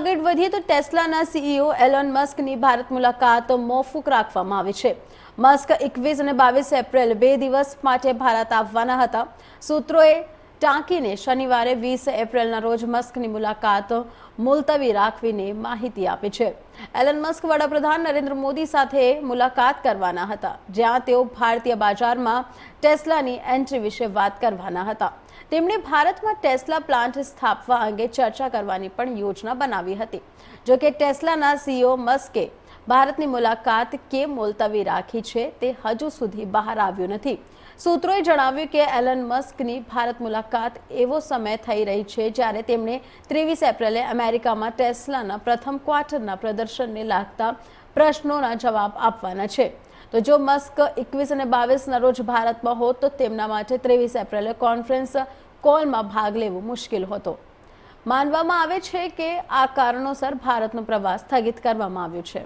આગળ વધીએ તો ટેસ્લાના સીઈઓ એલોન મસ્કની ભારત મુલાકાત મોફૂક રાખવામાં આવી છે. મસ્ક એકવીસ અને બાવીસ એપ્રિલ બે દિવસ માટે ભારત આવવાના હતા. સૂત્રોએ ટાંકીને શનિવારે વીસ એપ્રિલના રોજ મસ્કની મુલાકાત મુલતવી રાખવીને માહિતી આપી છે. એલન મસ્ક વડાપ્રધાન નરેન્દ્ર મોદી સાથે મુલાકાત કરવાના હતા, જ્યાં તેઓ ભારતીય બજારમાં ટેસ્લાની એન્ટ્રી વિશે વાત કરવાના હતા. તેમણે ભારતમાં ટેસ્લા પ્લાન્ટ સ્થાપવા અંગે ચર્ચા કરવાની પણ યોજના બનાવી હતી. જોકે ટેસ્લાના સીઈઓ મસ્કે ભારતની મુલાકાત કેમ મુલતવી રાખી છે તે હજુ સુધી બહાર આવ્યું નથી. સૂત્રોએ જણાવ્યું કે એલન મસ્કની ભારત મુલાકાત એવો સમય થઈ રહી છે જ્યારે તેમણે ત્રેવીસ એપ્રિલે અમેરિકામાં ટેસ્લાના પ્રથમ ક્વાર્ટરના પ્રદર્શનને લાગતા પ્રશ્નોના જવાબ આપવાના છે. તો જો મસ્ક એકવીસ અને બાવીસના રોજ ભારતમાં હોત, તો તેમના માટે ત્રેવીસ એપ્રિલે કોન્ફરન્સ કોલમાં ભાગ લેવો મુશ્કેલ હતો. માનવામાં આવે છે કે આ કારણોસર ભારતનો પ્રવાસ સ્થગિત કરવામાં આવ્યો છે.